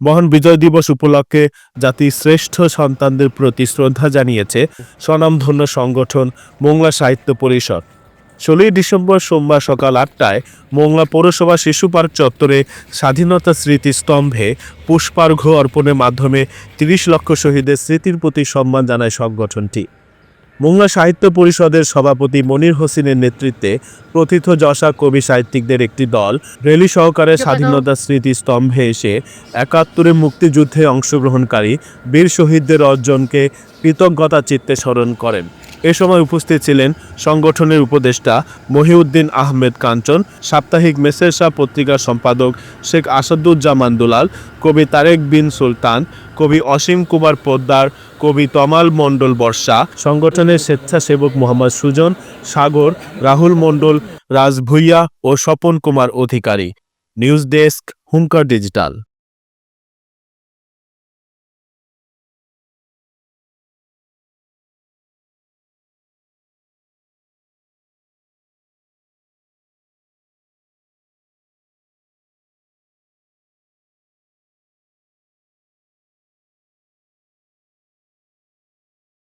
মহান বিজয় দিবস উপলক্ষে জাতির শ্রেষ্ঠ সন্তানদের প্রতি শ্রদ্ধা জানিয়েছে স্বনামধন্য সংগঠন মোংলা সাহিত্য পরিষদ। ষোলোই ডিসেম্বর সোমবার সকাল আটটায় মোংলা পৌরসভা শিশু পার্ক চত্বরে স্বাধীনতা স্মৃতিস্তম্ভে পুষ্পার্ঘ্য অর্পণের মাধ্যমে তিরিশ লক্ষ শহীদের স্মৃতির প্রতি সম্মান জানায় সংগঠনটি। মোংলা সাহিত্য পরিষদের সভাপতি মনির হোসেনের নেতৃত্বে প্রথিত যশা কবি সাহিত্যিকদের একটি দল রেলি সহকারে স্বাধীনতা স্মৃতি স্তম্ভে এসে একাত্তরে মুক্তিযুদ্ধে অংশগ্রহণকারী বীর শহীদদের অর্জনকে কৃতজ্ঞতা চিত্তে স্মরণ করেন। এ সময় উপস্থিত ছিলেন সংগঠনের উপদেষ্টা মহিউদ্দিন আহমেদ কাঞ্চন, সাপ্তাহিক মেসের শাহ পত্রিকার সম্পাদক শেখ আসাদুজ্জামান দুলাল, কবি তারেক বিন সুলতান, কবি অসীম কুমার পোদ্দার, কবি তমাল মণ্ডল বর্ষা, সংগঠনের স্বেচ্ছাসেবক মোহাম্মদ সুজন, সাগর, রাহুল মণ্ডল, রাজ ভুইয়া ও Swapan Kumar Adhikari. News desk, Hunkar digital.